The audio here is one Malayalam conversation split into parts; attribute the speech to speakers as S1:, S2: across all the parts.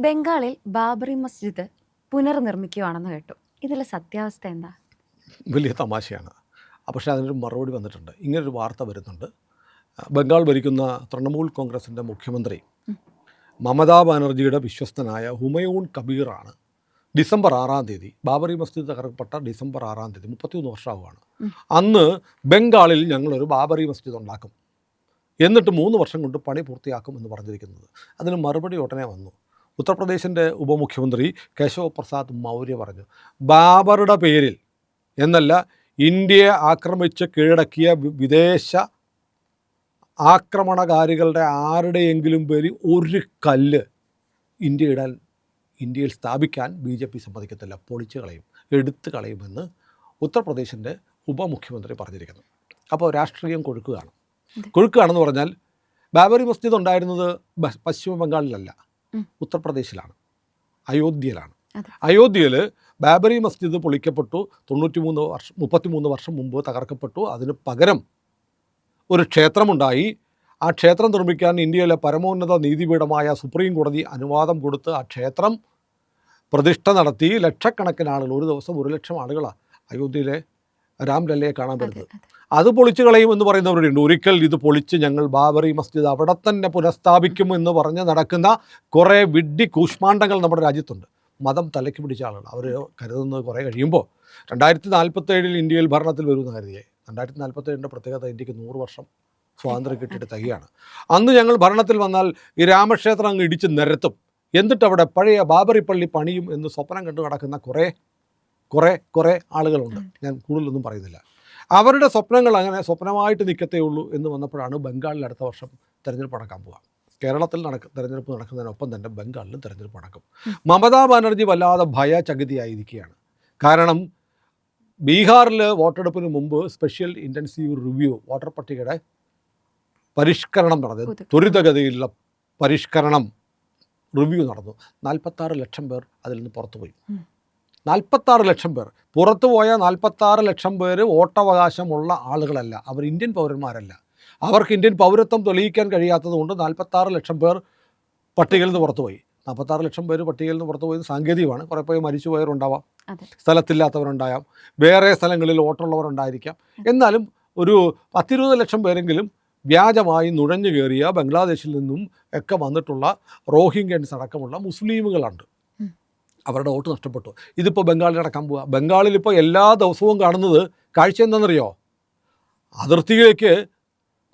S1: ബംഗാളിൽ ബാബറി മസ്ജിദ് പുനർനിർമ്മിക്കുകയാണെന്ന് കേട്ടു. ഇതിലെ സത്യാവസ്ഥ എന്താ?
S2: വലിയ തമാശയാണ്. പക്ഷേ അതിനൊരു മറുപടി വന്നിട്ടുണ്ട്. ഇങ്ങനൊരു വാർത്ത വരുന്നുണ്ട്. ബംഗാൾ ഭരിക്കുന്ന തൃണമൂൽ കോൺഗ്രസിന്റെ മുഖ്യമന്ത്രി മമതാ ബാനർജിയുടെ വിശ്വസ്തനായ ഹുമയൂൺ കബീറാണ് ഡിസംബർ ആറാം തീയതി ബാബറി മസ്ജിദ് തകർക്കപ്പെട്ട ഡിസംബർ ആറാം തീയതി മുപ്പത്തിമൂന്ന് വർഷമാവുകയാണ്. അന്ന് ബംഗാളിൽ ഞങ്ങളൊരു ബാബറി മസ്ജിദ് ഉണ്ടാക്കും. എന്നിട്ട് മൂന്ന് വർഷം കൊണ്ട് പണി പൂർത്തിയാക്കും എന്ന് പറഞ്ഞിരിക്കുന്നത്. അതിന് മറുപടി ഉടനെ വന്നു. ഉത്തർപ്രദേശിന്റെ ഉപമുഖ്യമന്ത്രി കേശവ് പ്രസാദ് മൗര്യ പറഞ്ഞു ബാബറുടെ പേരിൽ എന്നല്ല ഇന്ത്യയെ ആക്രമിച്ച് കീഴടക്കിയ വിദേശ ആക്രമണകാരികളുടെ ആരുടെയെങ്കിലും പേരിൽ ഒരു കല്ല് ഇന്ത്യ ഇടാൻ ഇന്ത്യയിൽ സ്ഥാപിക്കാൻ ബി ജെ പി സമ്മതിക്കത്തില്ല. പൊളിച്ചു കളയും എടുത്തു കളയുമെന്ന് ഉത്തർപ്രദേശിന്റെ ഉപമുഖ്യമന്ത്രി പറഞ്ഞിരിക്കുന്നു. അപ്പോൾ രാഷ്ട്രീയം കൊഴുക്കുകയാണ്. കൊഴുക്കുകയാണെന്ന് പറഞ്ഞാൽ ബാബറി മസ്ജിദ് ഉണ്ടായിരുന്നത് പശ്ചിമ ബംഗാളിലല്ല. ഉത്തർപ്രദേശിലാണ്. അയോധ്യയിലാണ്. അയോധ്യയിൽ ബാബറി മസ്ജിദ് പൊളിക്കപ്പെട്ടു. തൊണ്ണൂറ്റിമൂന്ന് വർഷം മുപ്പത്തിമൂന്ന് വർഷം മുമ്പ് തകർക്കപ്പെട്ടു. അതിന് പകരം ഒരു ക്ഷേത്രമുണ്ടായി. ആ ക്ഷേത്രം നിർമ്മിക്കാൻ ഇന്ത്യയിലെ പരമോന്നത നീതിപീഠമായ സുപ്രീം കോടതി അനുവാദം കൊടുത്ത് ആ ക്ഷേത്രം പ്രതിഷ്ഠ നടത്തി. ലക്ഷക്കണക്കിന് ആളുകൾ ഒരു ദിവസം ഒരു ലക്ഷം ആളുകളാണ് അയോധ്യയിലെ രാംലല്ലയെ കാണാൻ
S1: പറ്റുന്നത്
S2: വരുന്നത്.
S1: അതെ
S2: പൊളിച്ചു കളയും എന്ന് പറയുന്നവരുണ്ട്. ഒരിക്കൽ ഇത് പൊളിച്ച് ഞങ്ങൾ ബാബറി മസ്ജിദ് അവിടെ തന്നെ പുനഃസ്ഥാപിക്കും എന്ന് പറഞ്ഞ് നടക്കുന്ന കുറേ വിഡ്ഢി കൂഷ്മാണ്ഡങ്ങൾ നമ്മുടെ രാജ്യത്തുണ്ട്. മതം തലയ്ക്ക് പിടിച്ച ആളുകൾ അവർ കരുതുന്നത് കുറേ കഴിയുമ്പോൾ. രണ്ടായിരത്തി നാൽപ്പത്തേഴിൽ ഇന്ത്യയിൽ ഭരണത്തിൽ വരുമെന്ന് കരുതിയേ. രണ്ടായിരത്തി നാൽപ്പത്തേഴിന്റെ പ്രത്യേകത ഇന്ത്യയ്ക്ക് നൂറ് വർഷം സ്വാതന്ത്ര്യം കിട്ടിയിട്ട് തയ്യാണ് അന്ന് ഞങ്ങൾ ഭരണത്തിൽ വന്നാൽ ഈ രാമക്ഷേത്രം അങ്ങ് ഇടിച്ച് നിരത്തും. എന്നിട്ട് അവിടെ പഴയ ബാബറി പള്ളി പണിയും എന്ന് സ്വപ്നം കണ്ടു നടക്കുന്ന കുറേ കുറേ കുറേ ആളുകളുണ്ട്. ഞാൻ കൂടുതലൊന്നും പറയുന്നില്ല. അവരുടെ സ്വപ്നങ്ങൾ അങ്ങനെ സ്വപ്നമായിട്ട് നിൽക്കത്തേ ഉള്ളൂ എന്ന് വന്നപ്പോഴാണ് ബംഗാളിൽ അടുത്ത വർഷം തെരഞ്ഞെടുപ്പ് നടക്കാൻ പോവുക. കേരളത്തിൽ നടക്ക തെരഞ്ഞെടുപ്പ് നടക്കുന്നതിനൊപ്പം തന്നെ ബംഗാളിലും തെരഞ്ഞെടുപ്പ് നടക്കും. മമതാ ബാനർജി വല്ലാതെ ഭയചകിതിയായിരിക്കുകയാണ്. കാരണം ബീഹാറിൽ വോട്ടെടുപ്പിന് മുമ്പ് സ്പെഷ്യൽ ഇന്റൻസീവ് റിവ്യൂ വോട്ടർ പട്ടികയുടെ പരിഷ്കരണം നടന്നു. ത്വരിതഗതിയിലുള്ള പരിഷ്കരണം റിവ്യൂ നടന്നു. നാൽപ്പത്താറ് ലക്ഷം പേർ അതിൽ നിന്ന് പുറത്തുപോയി. നാൽപ്പത്താറ് ലക്ഷം പേർ. പുറത്തു പോയ നാൽപ്പത്താറ് ലക്ഷം പേര് വോട്ടവകാശമുള്ള ആളുകളല്ല. അവർ ഇന്ത്യൻ പൗരന്മാരല്ല. അവർക്ക് ഇന്ത്യൻ പൗരത്വം തെളിയിക്കാൻ കഴിയാത്തതുകൊണ്ട് നാൽപ്പത്താറ് ലക്ഷം പേർ പട്ടികയിൽ നിന്ന് പുറത്തുപോയി നാൽപ്പത്താറ് ലക്ഷം പേര് പട്ടികയിൽ നിന്ന് പുറത്തുപോയത് സാങ്കേതികമാണ്. കുറേ പേര് മരിച്ചുപോയവരുണ്ടാവാം സ്ഥലത്തില്ലാത്തവരുണ്ടാകാം വേറെ സ്ഥലങ്ങളിൽ വോട്ടുള്ളവരുണ്ടായിരിക്കാം. എന്നാലും ഒരു പത്തിരുപത് ലക്ഷം പേരെങ്കിലും വ്യാജമായി നുഴഞ്ഞു കയറിയ ബംഗ്ലാദേശിൽ നിന്നും ഒക്കെ വന്നിട്ടുള്ള റോഹിംഗ്യൻസ് അടക്കമുള്ള മുസ്ലിമുകളുണ്ട്. അവരുടെ വോട്ട് നഷ്ടപ്പെട്ടു. ഇതിപ്പോൾ ബംഗാളിൽ നടക്കാൻ പോവുക ബംഗാളിൽ ഇപ്പോൾ എല്ലാ ദിവസവും കാണുന്നത് കാഴ്ച എന്താണെന്നറിയോ? അതിർത്തിയിലേക്ക്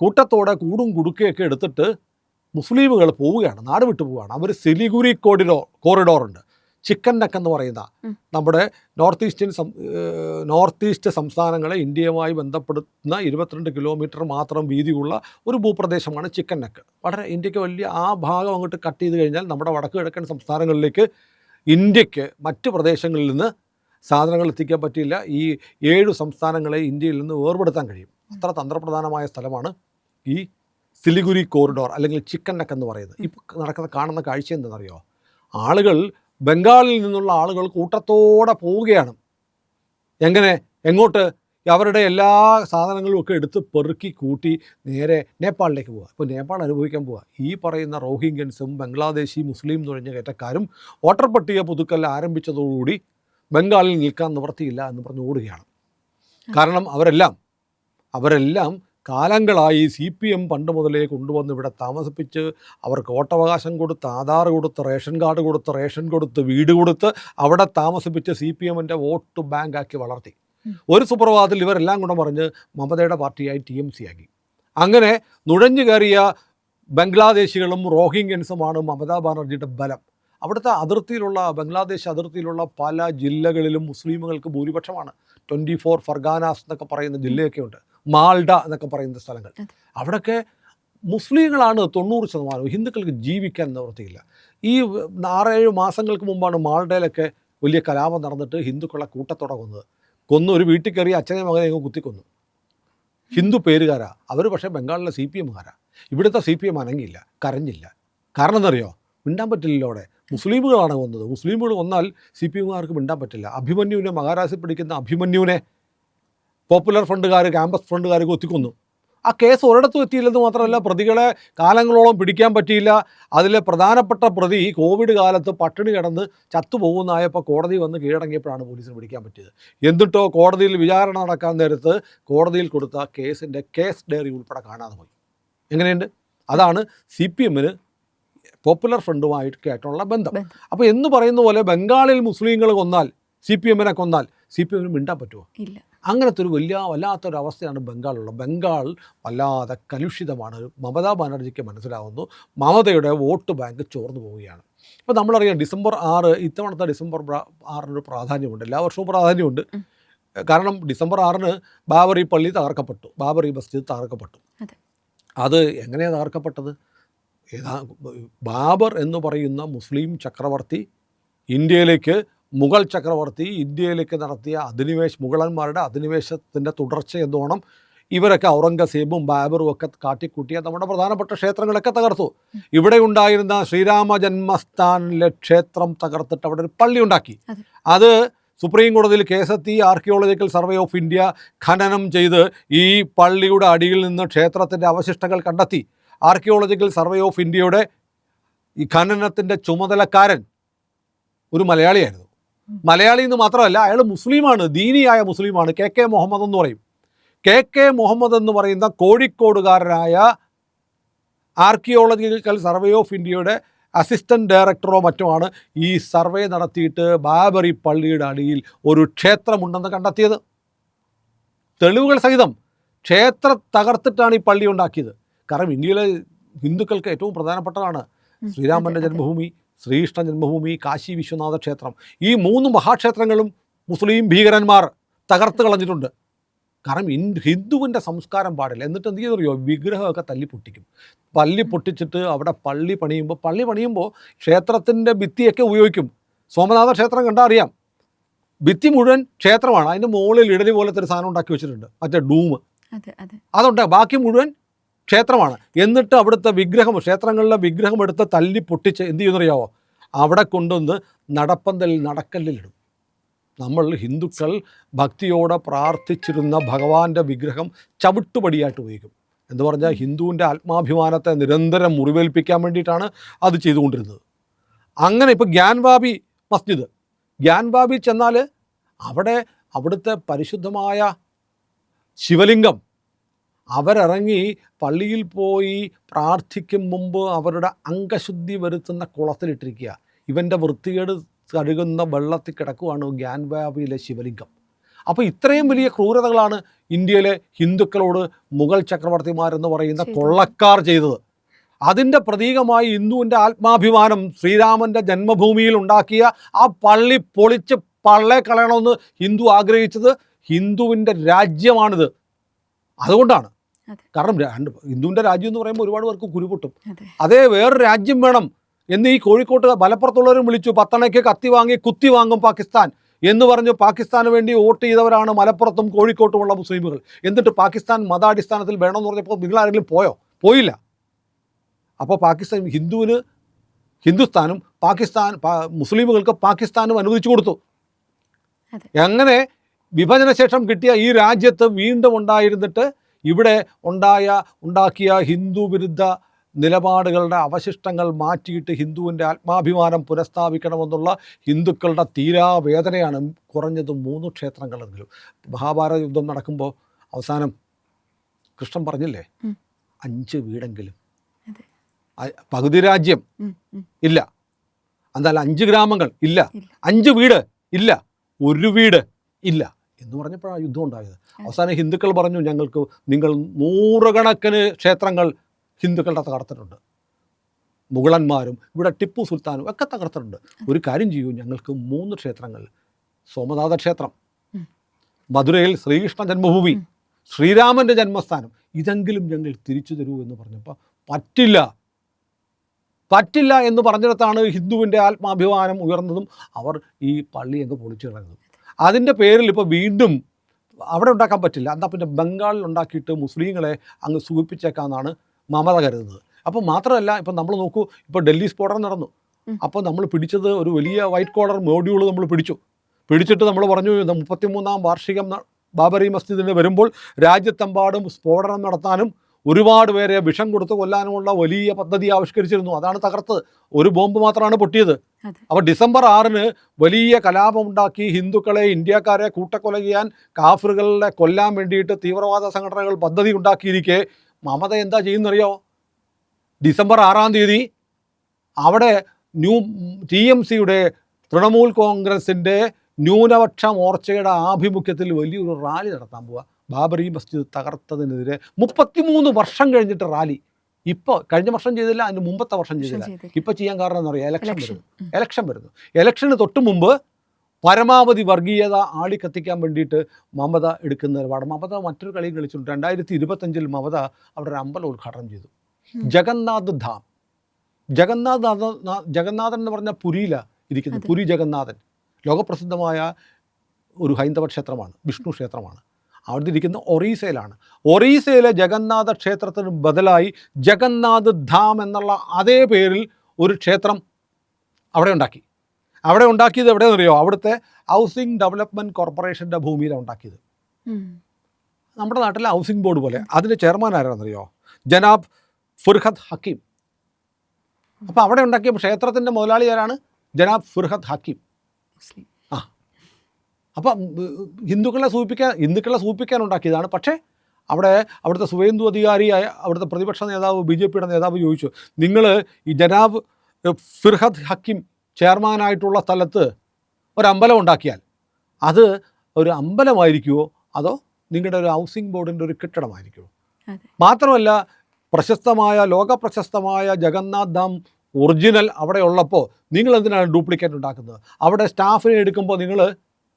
S2: കൂട്ടത്തോടെ കൂടും കുടുക്കയൊക്കെ എടുത്തിട്ട് മുസ്ലിമുകൾ പോവുകയാണ് നാട് വിട്ടു പോവുകയാണ്. അവർ സിലിഗുരി കോറിഡോർ കോറിഡോറുണ്ട്. ചിക്കൻ നെക്ക് എന്ന് പറയുന്ന നമ്മുടെ നോർത്ത് ഈസ്റ്റേൺ നോർത്ത് ഈസ്റ്റ് സംസ്ഥാനങ്ങളെ ഇന്ത്യയുമായി ബന്ധപ്പെടുത്തുന്ന ഇരുപത്തിരണ്ട് കിലോമീറ്റർ മാത്രം വീതിയുള്ള ഒരു ഭൂപ്രദേശമാണ് ചിക്കൻ നെക്ക് വളരെ ഇന്ത്യയ്ക്ക് വലിയ ആ ഭാഗം അങ്ങോട്ട് കട്ട് ചെയ്ത് കഴിഞ്ഞാൽ നമ്മുടെ വടക്ക് കിഴക്കൻ സംസ്ഥാനങ്ങളിലേക്ക് ഇന്ത്യയ്ക്ക് മറ്റ് പ്രദേശങ്ങളിൽ നിന്ന് സാധനങ്ങൾ എത്തിക്കാൻ പറ്റില്ല ഈ ഏഴു സംസ്ഥാനങ്ങളെ ഇന്ത്യയിൽ നിന്ന് വേർപെടുത്താൻ കഴിയും. അത്ര തന്ത്രപ്രധാനമായ സ്ഥലമാണ് ഈ സിലിഗുരി കോറിഡോർ അല്ലെങ്കിൽ ചിക്കൻ നെക്ക് എന്ന് പറയുന്നത്. ഇപ്പോൾ നടക്കുന്ന കാണുന്ന കാഴ്ച എന്താണെന്നറിയോ? ആളുകൾ ബംഗാളിൽ നിന്നുള്ള ആളുകൾ കൂട്ടത്തോടെ പോവുകയാണ്. എങ്ങനെ? എങ്ങോട്ട്? അവരുടെ എല്ലാ സാധനങ്ങളും ഒക്കെ എടുത്ത് പെറുക്കി കൂട്ടി നേരെ നേപ്പാളിലേക്ക് പോവുക. ഇപ്പോൾ നേപ്പാൾ അനുഭവിക്കാൻ പോവുക. ഈ പറയുന്ന റോഹിംഗ്യൻസും ബംഗ്ലാദേശി മുസ്ലിം നുഴഞ്ഞ കയറ്റക്കാരും വോട്ടർ പട്ടിക പുതുക്കൽ ആരംഭിച്ചതോടുകൂടി ബംഗാളിൽ നിൽക്കാൻ നിവർത്തിയില്ല എന്ന് പറഞ്ഞ് ഓടുകയാണ്. കാരണം അവരെല്ലാം അവരെല്ലാം കാലങ്ങളായി സി പി എം പണ്ട് മുതലേ കൊണ്ടുവന്ന് ഇവിടെ താമസിപ്പിച്ച് അവർക്ക് വോട്ടവകാശം കൊടുത്ത് ആധാർ കൊടുത്ത് റേഷൻ കാർഡ് കൊടുത്ത് റേഷൻ കൊടുത്ത് വീട് കൊടുത്ത് അവിടെ താമസിപ്പിച്ച് സി പി എമ്മിന്റെ വോട്ട് ബാങ്കാക്കി വളർത്തി. ഒരു സുപ്രഭാതത്തിൽ ഇവരെല്ലാം കൂടെ പറഞ്ഞ് മമതയുടെ പാർട്ടിയായി ടി എം സി ആക്കി. അങ്ങനെ നുഴഞ്ഞു കയറിയ ബംഗ്ലാദേശികളും റോഹിംഗ്യൻസുമാണ് മമതാ ബാനർജിയുടെ ബലം. അവിടുത്തെ അതിർത്തിയിലുള്ള ബംഗ്ലാദേശ് അതിർത്തിയിലുള്ള പല ജില്ലകളിലും മുസ്ലിമുകൾക്ക് ഭൂരിപക്ഷമാണ്. ട്വന്റി ഫോർ ഫർഗാനാസ് എന്നൊക്കെ പറയുന്ന ജില്ലയൊക്കെ ഉണ്ട് മാൾഡ എന്നൊക്കെ പറയുന്ന സ്ഥലങ്ങൾ. അവിടെയൊക്കെ മുസ്ലിങ്ങളാണ് തൊണ്ണൂറ് ശതമാനവും ഹിന്ദുക്കൾക്ക് ജീവിക്കാൻ നിവൃത്തിയില്ല ഈ ആറേഴ് മാസങ്ങൾക്ക് മുമ്പാണ് മാൾഡയിലൊക്കെ വലിയ കലാപം നടന്നിട്ട് ഹിന്ദുക്കളെ കൂട്ടത്തോടെ കൊന്നത് കൊന്നു. ഒരു വീട്ടിൽ കയറി അച്ഛനെ മകനെ കുത്തിക്കൊന്നു. ഹിന്ദു പേരുകാരാ. അവർ പക്ഷേ ബംഗാളിലെ സി പി എമ്മുകാരാ. ഇവിടുത്തെ സി പി എം അനങ്ങിയില്ല കരഞ്ഞില്ല. കാരണം എന്തറിയോ മിണ്ടാൻ പറ്റില്ലല്ലോ അവിടെ. മുസ്ലിമുകളാണ് കൊന്നത്. മുസ്ലിമുകൾ കൊന്നാൽ സി പി എമ്മുകാർക്ക് മിണ്ടാൻ പറ്റില്ല. അഭിമന്യുവിനെ മഹാരാഷ്ട്രയിൽ പിടിക്കുന്ന അഭിമന്യുവിനെ പോപ്പുലർ ഫ്രണ്ടുകാർ ക്യാമ്പസ് ഫ്രണ്ടുകാർ കൊത്തിക്കൊന്നു ആ കേസ് ഒരിടത്തും എത്തിയില്ലെന്ന് മാത്രമല്ല പ്രതികളെ കാലങ്ങളോളം പിടിക്കാൻ പറ്റിയില്ല. അതിലെ പ്രധാനപ്പെട്ട പ്രതി കോവിഡ് കാലത്ത് പട്ടിണി കിടന്ന് ചത്തുപോകുന്നായപ്പോൾ കോടതി വന്ന് കീഴടങ്ങിയപ്പോഴാണ് പോലീസിന് പിടിക്കാൻ പറ്റിയത്. എന്നിട്ടോ കോടതിയിൽ വിചാരണ നടക്കാൻ നേരത്ത് കോടതിയിൽ കൊടുത്ത കേസിന്റെ കേസ് ഡയറി ഉൾപ്പെടെ കാണാതെ പോയി. എങ്ങനെയുണ്ട്? അതാണ് സി പി എമ്മിന് പോപ്പുലർ ഫ്രണ്ടുമായിട്ട് ആയിട്ടുള്ള ബന്ധം.
S1: ബന്ധം.
S2: അപ്പോൾ എന്ന് പറയുന്ന പോലെ ബംഗാളിൽ മുസ്ലിങ്ങൾ കൊന്നാൽ സി പി എമ്മിനെ കൊന്നാൽ സി പി എമ്മിന് മിണ്ടാൻ പറ്റുമോ?
S1: ഇല്ല.
S2: അങ്ങനത്തെ ഒരു വലിയ വല്ലാത്തൊരു അവസ്ഥയാണ് ബംഗാളുള്ളത് ബംഗാൾ വല്ലാതെ കലുഷിതമാണ്. മമതാ ബാനർജിക്ക് മനസ്സിലാവുന്നു മമതയുടെ വോട്ട് ബാങ്ക് ചോർന്നു പോവുകയാണ്. ഇപ്പോൾ നമ്മളറിയാം ഡിസംബർ ആറ് ഇത്തവണത്തെ ഡിസംബർ ആറിനൊരു പ്രാധാന്യമുണ്ട്. എല്ലാ വർഷവും പ്രാധാന്യമുണ്ട്. കാരണം ഡിസംബർ ആറിന് ബാബറി പള്ളി തകർക്കപ്പെട്ടു. ബാബറി മസ്ജിദ് തകർക്കപ്പെട്ടു.
S1: അത്.
S2: എങ്ങനെയാണ് തകർക്കപ്പെട്ടത്? ഏതാ ബാബർ എന്ന് പറയുന്ന മുസ്ലിം ചക്രവർത്തി ഇന്ത്യയിലേക്ക് മുഗൾ ചക്രവർത്തി ഇന്ത്യയിലേക്ക് നടത്തിയ അധിനിവേശ മുഗളന്മാരുടെ അധിനിവേശത്തിന്റെ തുടർച്ച എന്നോണം ഇവരൊക്കെ ഔറംഗസേബും ബാബറും ഒക്കെ കാട്ടിക്കൂട്ടിയ നമ്മുടെ പ്രധാനപ്പെട്ട ക്ഷേത്രങ്ങളൊക്കെ തകർത്തു. ഇവിടെ ഉണ്ടായിരുന്ന ശ്രീരാമ ജന്മസ്ഥാനിലെ ക്ഷേത്രം തകർത്തിട്ട് അവിടെ ഒരു പള്ളി ഉണ്ടാക്കി.
S1: അത്
S2: സുപ്രീം കോടതിയിൽ കേസെത്തി ആർക്കിയോളജിക്കൽ സർവേ ഓഫ് ഇന്ത്യ ഖനനം ചെയ്ത് ഈ പള്ളിയുടെ അടിയിൽ നിന്ന് ക്ഷേത്രത്തിന്റെ അവശിഷ്ടങ്ങൾ കണ്ടെത്തി. ആർക്കിയോളജിക്കൽ സർവേ ഓഫ് ഇന്ത്യയുടെ ഈ ഖനനത്തിന്റെ ചുമതലക്കാരൻ ഒരു മലയാളിയായിരുന്നു. മലയാളി എന്ന് മാത്രമല്ല അയാൾ മുസ്ലിമാണ് ദീനിയായ മുസ്ലിമാണ് കെ കെ മുഹമ്മദ് എന്ന് പറയും. കെ കെ മുഹമ്മദ് എന്ന് പറയുന്ന കോഴിക്കോടുകാരനായ ആർക്കിയോളജിക്കൽ സർവേ ഓഫ് ഇന്ത്യയുടെ അസിസ്റ്റന്റ് ഡയറക്ടറോ മറ്റുമാണ് ആണ് ഈ സർവേ നടത്തിയിട്ട് ബാബറി പള്ളിയുടെ അടിയിൽ ഒരു ക്ഷേത്രമുണ്ടെന്ന് കണ്ടെത്തിയത്. തെളിവുകൾ സഹിതം ക്ഷേത്രം തകർത്തിട്ടാണ് ഈ പള്ളി ഉണ്ടാക്കിയത്. കാരണം ഇന്ത്യയിലെ ഹിന്ദുക്കൾക്ക് ഏറ്റവും പ്രധാനപ്പെട്ടതാണ്
S1: ശ്രീരാമന്റെ ശ്രീരാമന്റെ.
S2: ജന്മഭൂമി. ശ്രീകൃഷ്ണ ജന്മഭൂമി കാശി വിശ്വനാഥ ക്ഷേത്രം. ഈ മൂന്ന് മഹാക്ഷേത്രങ്ങളും മുസ്ലിം ഭീകരന്മാർ തകർത്ത് കളഞ്ഞിട്ടുണ്ട്. കാരണം ഇൻ ഹിന്ദുവിന്റെ സംസ്കാരം പാടില്ല. എന്നിട്ട് എന്ത് ചെയ്തറിയോ? വിഗ്രഹമൊക്കെ തല്ലി പൊട്ടിക്കും. പള്ളി പൊട്ടിച്ചിട്ട് അവിടെ പള്ളി പണിയുമ്പോൾ പള്ളി പണിയുമ്പോൾ ക്ഷേത്രത്തിന്റെ ഭിത്തിയൊക്കെ ഉപയോഗിക്കും. സോമനാഥ ക്ഷേത്രം കണ്ടാൽ അറിയാം. ഭിത്തി മുഴുവൻ ക്ഷേത്രമാണ്. അതിന്റെ മുകളിൽ ഇടലി പോലത്തെ ഒരു സാധനം ഉണ്ടാക്കി വെച്ചിട്ടുണ്ട്. മറ്റേ ഡൂമ്.
S1: അതെ അതെ.
S2: അതുണ്ട്. ബാക്കി മുഴുവൻ ക്ഷേത്രമാണ്. എന്നിട്ട് അവിടുത്തെ വിഗ്രഹം ക്ഷേത്രങ്ങളിലെ വിഗ്രഹം എടുത്ത് തല്ലി പൊട്ടിച്ച് എന്ത് ചെയ്യുന്നറിയാവോ? അവിടെ കൊണ്ടുവന്ന് നടപ്പന്തൽ നടക്കല്ലിലിടും. നമ്മൾ ഹിന്ദുക്കൾ ഭക്തിയോടെ പ്രാർത്ഥിച്ചിരുന്ന ഭഗവാന്റെ വിഗ്രഹം ചവിട്ടുപടിയായിട്ട് ഉപയോഗിക്കും. എന്ന് പറഞ്ഞാൽ ഹിന്ദുവിന്റെ ആത്മാഭിമാനത്തെ നിരന്തരം മുറിവേൽപ്പിക്കാൻ വേണ്ടിയിട്ടാണ് അത് ചെയ്തുകൊണ്ടിരുന്നത്. അങ്ങനെ ഇപ്പോൾ ഗ്യാൻവാബി മസ്ജിദ്. ഗ്യാൻവാബി ചെന്നാൽ അവിടെ അവിടുത്തെ പരിശുദ്ധമായ ശിവലിംഗം അവരിറങ്ങി പള്ളിയിൽ പോയി പ്രാർത്ഥിക്കും മുമ്പ് അവരുടെ അംഗശുദ്ധി വരുത്തുന്ന കുളത്തിലിട്ടിരിക്കുക. ഇവന്റെ വൃത്തികേട് കഴുകുന്ന വെള്ളത്തിൽ കിടക്കുകയാണ് ഗ്യാൻവാബിയിലെ ശിവലിംഗം. അപ്പോൾ ഇത്രയും വലിയ ക്രൂരതകളാണ് ഇന്ത്യയിലെ ഹിന്ദുക്കളോട് മുഗൾ ചക്രവർത്തിമാരെന്ന് പറയുന്ന കൊള്ളക്കാർ ചെയ്തത്. അതിന്റെ പ്രതീകമായി ഹിന്ദുവിന്റെ ആത്മാഭിമാനം ശ്രീരാമന്റെ ജന്മഭൂമിയിൽ ഉണ്ടാക്കിയ ആ പള്ളി പൊളിച്ച് പള്ളെ കളയണമെന്ന് ഹിന്ദു ആഗ്രഹിച്ചത് ഹിന്ദുവിന്റെ രാജ്യമാണിത്. അതുകൊണ്ടാണ്.
S1: അതെ.
S2: കാരണം ഹിന്ദുവിന്റെ രാജ്യം എന്ന് പറയുമ്പോൾ ഒരുപാട് പേർക്ക് കുരുപൊട്ടും.
S1: അതെ.
S2: വേറൊരു രാജ്യം വേണം എന്ന് ഈ കോഴിക്കോട്ട് മലപ്പുറത്തുള്ളവരും വിളിച്ചു പത്തണയ്ക്ക് കത്തി വാങ്ങി കുത്തി വാങ്ങും പാകിസ്ഥാൻ എന്ന് പറഞ്ഞ് പാകിസ്ഥാന് വേണ്ടി വോട്ട് ചെയ്തവരാണ് മലപ്പുറത്തും കോഴിക്കോട്ടുമുള്ള മുസ്ലിമുകൾ. എന്നിട്ട് പാകിസ്ഥാൻ മതാടിസ്ഥാനത്തിൽ വേണമെന്ന് പറഞ്ഞപ്പോൾ നിങ്ങൾ ആരെങ്കിലും പോയോ? പോയില്ല. അപ്പോൾ പാകിസ്ഥാൻ ഹിന്ദുവിന് ഹിന്ദുസ്ഥാനും പാകിസ്ഥാൻ മുസ്ലിമുകൾക്ക് പാകിസ്ഥാനും അനുവദിച്ചു കൊടുത്തു. എങ്ങനെ വിഭജനശേഷം കിട്ടിയ ഈ രാജ്യത്ത് വീണ്ടും ഉണ്ടായിരുന്നിട്ട് ഇവിടെ ഉണ്ടായ ഉണ്ടാക്കിയ ഹിന്ദു വിരുദ്ധ നിലപാടുകളുടെ അവശിഷ്ടങ്ങൾ മാറ്റിയിട്ട് ഹിന്ദുവിന്റെ ആത്മാഭിമാനം പുനഃസ്ഥാപിക്കണമെന്നുള്ള ഹിന്ദുക്കളുടെ തീരാവേദനയാണ് കുറഞ്ഞത് മൂന്ന് ക്ഷേത്രങ്ങളെങ്കിലും. മഹാഭാരത യുദ്ധം നടക്കുമ്പോൾ അവസാനം കൃഷ്ണൻ പറഞ്ഞില്ലേ? അഞ്ച് വീടെങ്കിലും. പകുതി രാജ്യം. ഇല്ല. എന്നാൽ അഞ്ച് ഗ്രാമങ്ങൾ ഇല്ല. അഞ്ച് വീട് ഇല്ല. ഒരു വീട് ഇല്ല. എന്ന് പറഞ്ഞപ്പോഴാണ് യുദ്ധം ഉണ്ടായത്. അവസാനം ഹിന്ദുക്കൾ പറഞ്ഞു ഞങ്ങൾക്ക് നിങ്ങൾ നൂറുകണക്കിന് ക്ഷേത്രങ്ങൾ ഹിന്ദുക്കളുടെ തകർത്തിട്ടുണ്ട്. മുഗളന്മാരും ഇവിടെ ടിപ്പു സുൽത്താനും ഒക്കെ തകർത്തിട്ടുണ്ട്. ഒരു കാര്യം ചെയ്യൂ ഞങ്ങൾക്ക് മൂന്ന് ക്ഷേത്രങ്ങൾ. സോമനാഥ ക്ഷേത്രം മധുരയിൽ ശ്രീകൃഷ്ണ ജന്മഭൂമി
S1: ശ്രീരാമന്റെ
S2: ശ്രീരാമന്റെ ജന്മസ്ഥാനം. ഇതെങ്കിലും ഞങ്ങൾ തിരിച്ചു തരൂ എന്ന് പറഞ്ഞപ്പോൾ പറ്റില്ല. പറ്റില്ല എന്ന് പറഞ്ഞിടത്താണ് ഹിന്ദുവിന്റെ ആത്മാഭിമാനം ഉയർന്നതും അവർ ഈ പള്ളി അങ്ങ് പൊളിച്ചു കളഞ്ഞതും അതിന്റെ പേരിൽ ഇപ്പോൾ വീണ്ടും അവിടെ ഉണ്ടാക്കാൻ പറ്റില്ല. എന്നാൽ പിന്നെ ബംഗാളിൽ ഉണ്ടാക്കിയിട്ട് മുസ്ലിങ്ങളെ അങ്ങ് സൂചിപ്പിച്ചേക്കാമെന്നാണ് മമത കരുതുന്നത്. അപ്പോൾ മാത്രമല്ല ഇപ്പം നമ്മൾ നോക്കൂ ഇപ്പോൾ ഡൽഹി സ്ഫോടനം നടന്നു. അപ്പോൾ നമ്മൾ പിടിച്ചത് ഒരു വലിയ വൈറ്റ് കോളർ മോഡ്യൂൾ നമ്മൾ പിടിച്ചു. പിടിച്ചിട്ട് നമ്മൾ പറഞ്ഞു മുപ്പത്തിമൂന്നാം വാർഷികം ബാബറി മസ്ജിദിന് വരുമ്പോൾ രാജ്യത്തെമ്പാടും സ്ഫോടനം നടത്താനും ഒരുപാട് പേരെ വിഷം കൊടുത്ത് കൊല്ലാനുമുള്ള വലിയ പദ്ധതി ആവിഷ്കരിച്ചിരുന്നു. അതാണ് തകർത്ത് ഒരു ബോംബ് മാത്രമാണ് പൊട്ടിയത്.
S1: അപ്പൊ
S2: അപ്പോൾ ഡിസംബർ ആറിന് വലിയ കലാപമുണ്ടാക്കി ഹിന്ദുക്കളെ ഇന്ത്യക്കാരെ കൂട്ടക്കൊല ചെയ്യാൻ കാഫറുകളെ കൊല്ലാൻ വേണ്ടിയിട്ട് തീവ്രവാദ സംഘടനകൾ പദ്ധതി ഉണ്ടാക്കിയിരിക്കെ. മമത എന്താ ചെയ്യുന്നറിയോ? ഡിസംബർ ആറാം തീയതി അവിടെ ന്യൂ ടി എം സിയുടെ തൃണമൂൽ കോൺഗ്രസിന്റെ ന്യൂനപക്ഷ മോർച്ചയുടെ ആഭിമുഖ്യത്തിൽ വലിയൊരു റാലി നടത്താൻ പോവുക ബാബറി മസ്ജിദ് തകർത്തതിനെതിരെ മുപ്പത്തിമൂന്ന് വർഷം കഴിഞ്ഞിട്ട് റാലി. ഇപ്പോൾ കഴിഞ്ഞ വർഷം ചെയ്തില്ല അതിന് മുമ്പത്തെ വർഷം ചെയ്തില്ല.
S1: ചെയ്തില്ല.
S2: ഇപ്പൊ ചെയ്യാൻ കാരണം എന്ന് പറയാം? ഇലക്ഷൻ വരുന്നു.
S1: എലക്ഷൻ
S2: ഇലക്ഷൻ വരുന്നു. ഇലക്ഷന് തൊട്ട് മുമ്പ് പരമാവധി വർഗീയത ആളി കത്തിക്കാൻ വേണ്ടിയിട്ട് മമത എടുക്കുന്ന നിലപാട്. മമത മറ്റൊരു കളി കളിച്ചിട്ടുണ്ട്. രണ്ടായിരത്തി ഇരുപത്തഞ്ചിൽ മമത അവിടെ ഒരു അമ്പലം ഉദ്ഘാടനം ചെയ്തു. ജഗന്നാഥ് ധാം. ജഗന്നാഥ് ജഗന്നാഥൻ എന്ന് പറഞ്ഞ പുരിയിലാണ് ഇരിക്കുന്നത്. പുരി ജഗന്നാഥൻ. ലോകപ്രസിദ്ധമായ ഒരു ഹൈന്ദവ ക്ഷേത്രമാണ്. വിഷ്ണു ക്ഷേത്രമാണ്. അവിടെ ഇരിക്കുന്ന ഒറീസയിലാണ്. ഒറീസയിലെ ജഗന്നാഥ ക്ഷേത്രത്തിന് ബദലായി ജഗന്നാഥ് ധാം എന്നുള്ള അതേ പേരിൽ ഒരു ക്ഷേത്രം അവിടെ ഉണ്ടാക്കി. അവിടെ ഉണ്ടാക്കിയത് എവിടെയെന്നറിയോ അവിടുത്തെ ഹൗസിംഗ് ഡെവലപ്മെന്റ് കോർപ്പറേഷന്റെ ഭൂമിയിലാണ് ഉണ്ടാക്കിയത്. നമ്മുടെ നാട്ടിലെ ഹൗസിംഗ് ബോർഡ് പോലെ അതിന്റെ ചെയർമാൻ ആരാണെന്നറിയോ? ജനാബ് ഫുർഹദ് ഹക്കീം. അപ്പോൾ അവിടെ ഉണ്ടാക്കിയ ക്ഷേത്രത്തിന്റെ മുതലാളി ആരാണ്? ജനാബ് ഫുർഹദ് ഹക്കീം.
S1: മുസ്ലിം.
S2: അപ്പം ഹിന്ദുക്കളെ സൂചിപ്പിക്കാൻ ഹിന്ദുക്കളെ സൂചിപ്പിക്കാൻ ഉണ്ടാക്കിയതാണ്. പക്ഷേ അവിടെ അവിടുത്തെ സുവേന്ദു അധികാരിയായ അവിടുത്തെ പ്രതിപക്ഷ നേതാവ് ബി ജെ പിയുടെ നേതാവ് ചോദിച്ചു നിങ്ങൾ ഈ ജനാബ് ഫിർഹദ് ഹക്കിം ചെയർമാനായിട്ടുള്ള സ്ഥലത്ത് ഒരമ്പലം ഉണ്ടാക്കിയാൽ അത് ഒരു അമ്പലമായിരിക്കുമോ അതോ നിങ്ങളുടെ ഒരു ഹൗസിംഗ് ബോർഡിന്റെ ഒരു കെട്ടിടമായിരിക്കുമോ മാത്രമല്ല പ്രശസ്തമായ ലോക പ്രശസ്തമായ ജഗന്നാഥ് ധാം ഒറിജിനൽ അവിടെ ഉള്ളപ്പോൾ നിങ്ങൾ എന്തിനാണ് ഡ്യൂപ്ലിക്കേറ്റ് ഉണ്ടാക്കുന്നത്? അവിടെ സ്റ്റാഫിനെ എടുക്കുമ്പോൾ നിങ്ങൾ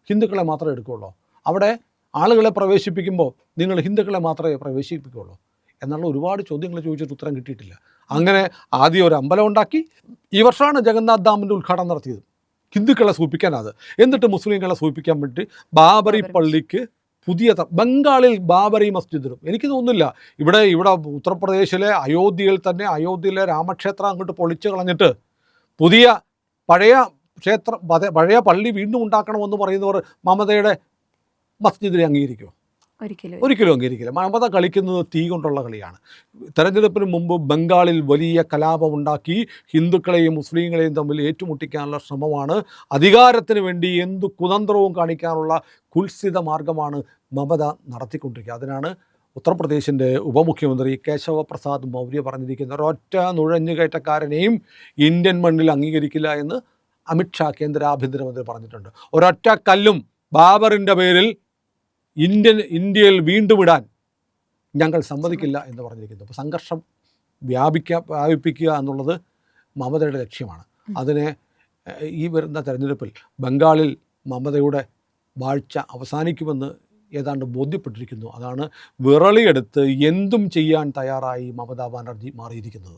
S2: ഹിന്ദുക്കളെ മാത്രമേ എടുക്കുകയുള്ളൂ. അവിടെ ആളുകളെ പ്രവേശിപ്പിക്കുമ്പോൾ നിങ്ങൾ ഹിന്ദുക്കളെ മാത്രമേ പ്രവേശിപ്പിക്കുകയുള്ളൂ എന്നുള്ള ഒരുപാട് ചോദ്യങ്ങൾ ചോദിച്ചിട്ട് ഉത്തരം കിട്ടിയിട്ടില്ല. അങ്ങനെ ആദ്യം ഒരു അമ്പലം ഉണ്ടാക്കി ഈ വർഷമാണ് ജഗന്നാഥ് ധാമിന്റെ ഉദ്ഘാടനം നടത്തിയത്. ഹിന്ദുക്കളെ സൂചിപ്പിക്കാനത് എന്നിട്ട് മുസ്ലിങ്ങളെ സൂപ്പിക്കാൻ വേണ്ടി ബാബറി
S1: ബാബറി
S2: പള്ളിക്ക് പുതിയ ബംഗാളിൽ ബാബറി മസ്ജിദിനും എനിക്ക് തോന്നുന്നില്ല. ഇവിടെ ഇവിടെ ഉത്തർപ്രദേശിലെ അയോധ്യയിൽ തന്നെ അയോധ്യയിലെ രാമക്ഷേത്രം അങ്ങോട്ട് പൊളിച്ചു കളഞ്ഞിട്ട് പുതിയ പഴയ ക്ഷേത്ര പഴയ പള്ളി വീണ്ടും ഉണ്ടാക്കണമെന്ന് പറയുന്നവർ മമതയുടെ മസ്ജിദിനെ അംഗീകരിക്കുമോ
S1: ഒരിക്കലും
S2: ഒരിക്കലും അംഗീകരിക്കില്ല. മമത കളിക്കുന്നത് തീ കൊണ്ടുള്ള കളിയാണ്. തെരഞ്ഞെടുപ്പിന് മുമ്പ് ബംഗാളിൽ വലിയ കലാപമുണ്ടാക്കി ഹിന്ദുക്കളെയും മുസ്ലിങ്ങളെയും തമ്മിൽ ഏറ്റുമുട്ടിക്കാനുള്ള ശ്രമമാണ്. അധികാരത്തിന് വേണ്ടി എന്തു കുതന്ത്രവും കാണിക്കാനുള്ള കുൽസിത മാർഗമാണ് മമത നടത്തിക്കൊണ്ടിരിക്കുക. അതിനാണ് ഉത്തർപ്രദേശിന്റെ ഉപമുഖ്യമന്ത്രി കേശവ പ്രസാദ് മൗര്യ പറഞ്ഞിരിക്കുന്ന ഒരൊറ്റ നുഴഞ്ഞുകയറ്റക്കാരനെയും ഇന്ത്യൻ മണ്ണിൽ അംഗീകരിക്കില്ല എന്ന് അമിത്ഷാ കേന്ദ്ര ആഭ്യന്തരമന്ത്രി പറഞ്ഞിട്ടുണ്ട്. ഒരൊറ്റ കല്ലും ബാബറിന്റെ പേരിൽ ഇന്ത്യൻ ഇന്ത്യയിൽ വീണ്ടും ഇടാൻ ഞങ്ങൾ സമ്മതിക്കില്ല എന്ന് പറഞ്ഞിരിക്കുന്നു. അപ്പോൾ സംഘർഷം വ്യാപിക്ക വ്യാപിപ്പിക്കുക എന്നുള്ളത് മമതയുടെ ലക്ഷ്യമാണ്. അതിനെ ഈ വരുന്ന തെരഞ്ഞെടുപ്പിൽ ബംഗാളിൽ മമതയുടെ വാഴ്ച അവസാനിക്കുമെന്ന് ഏതാണ്ട് ബോധ്യപ്പെട്ടിരിക്കുന്നു. അതാണ് വിറളിയെടുത്ത് എന്തും ചെയ്യാൻ തയ്യാറായി മമതാ ബാനർജി മാറിയിരിക്കുന്നത്.